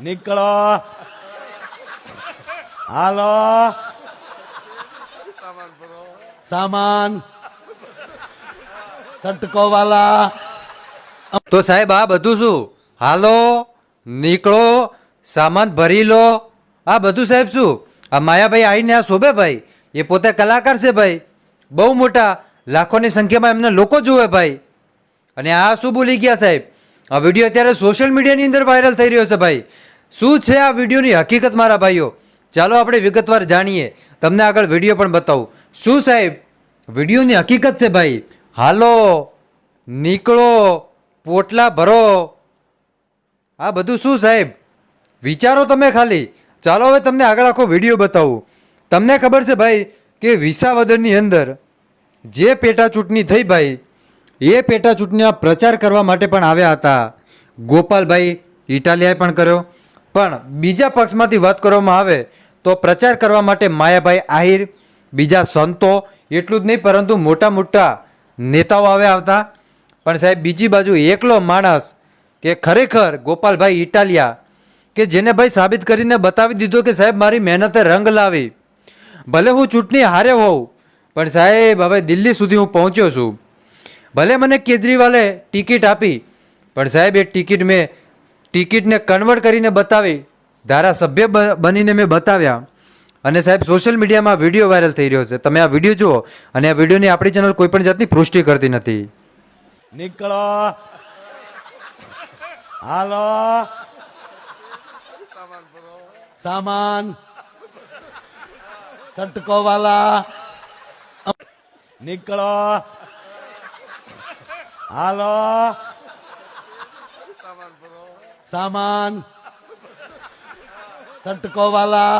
નીકળો. હાલો. સામાન. સટકો વાલા. તો સાહેબ, આ બધું શું? હાલો, નીકળો, સામાન ભરી લો. આ બધું સાહેબ શું? આ માયાભાઈ આવીને આ શોભે ભાઈ? એ પોતે કલાકાર છે ભાઈ. બહુ મોટા, લાખોની સંખ્યામાં એમને લોકો જુએ ભાઈ. અને આ શું ભૂલી ગયા સાહેબ? આ વીડિયો અત્યારે સોશિયલ મીડિયાની અંદર વાયરલ થઈ રહ્યો છે ભાઈ. શું છે આ વિડીયોની હકીકત મારા ભાઈઓ? ચાલો આપણે વિગતવાર જાણીએ. તમને આગળ વીડિયો પણ બતાવું. શું સાહેબ? વિડીયોની હકીકત છે ભાઈ. હાલો, નીકળો, પોટલા ભરો. આ બધું શું સાહેબ? વિચારો તમે ખાલી. ચાલો હવે તમને આગળ આખો વીડિયો બતાવું. તમને ખબર છે ભાઈ કે વિસાવદરની અંદર જે પેટા ચૂંટણી થઈ ભાઈ એ પેટા ચૂંટણીના પ્રચાર કરવા માટે પણ આવ્યા હતા. ગોપાલભાઈ ઇટાલિયાએ પણ કર્યો. પણ બીજા પક્ષમાંથી વાત કરવામાં આવે તો પ્રચાર કરવા માટે માયાભાઈ આહિર, બીજા સંતો એટલું જ નહીં, પરંતુ મોટા મોટા નેતાઓ આવ્યા હતા. પણ સાહેબ, બીજી બાજુ એકલો માણસ કે ખરેખર ગોપાલભાઈ ઇટાલિયા કે જેને ભાઈ સાબિત કરીને બતાવી દીધો કે સાહેબ, મારી મહેનતે રંગ લાવી. ભલે હું ચૂંટણી હારે હોઉં, પણ સાહેબ, હવે દિલ્હી સુધી હું પહોંચ્યો છું. ભલે મને કેજરીવાલે ટિકિટ આપી, પણ સાહેબ, એ ટિકિટ મેં ટિકિટને કન્વર્ટ કરીને બતાવી, ધારાસભ્ય બનીને મેં બતાવ્યા. અને સાહેબ, સોશિયલ મીડિયામાં વીડિયો વાયરલ થઈ રહ્યો છે. તમે આ વીડિયો જુઓ અને આ વિડીયોની આપણી ચેનલ કોઈ પણ જાતની પુષ્ટિ કરતી નથી. નીકળો. હાલો. સામાન. સટકો વાલા નીકળો. હાલો સામાન સટકો વાલા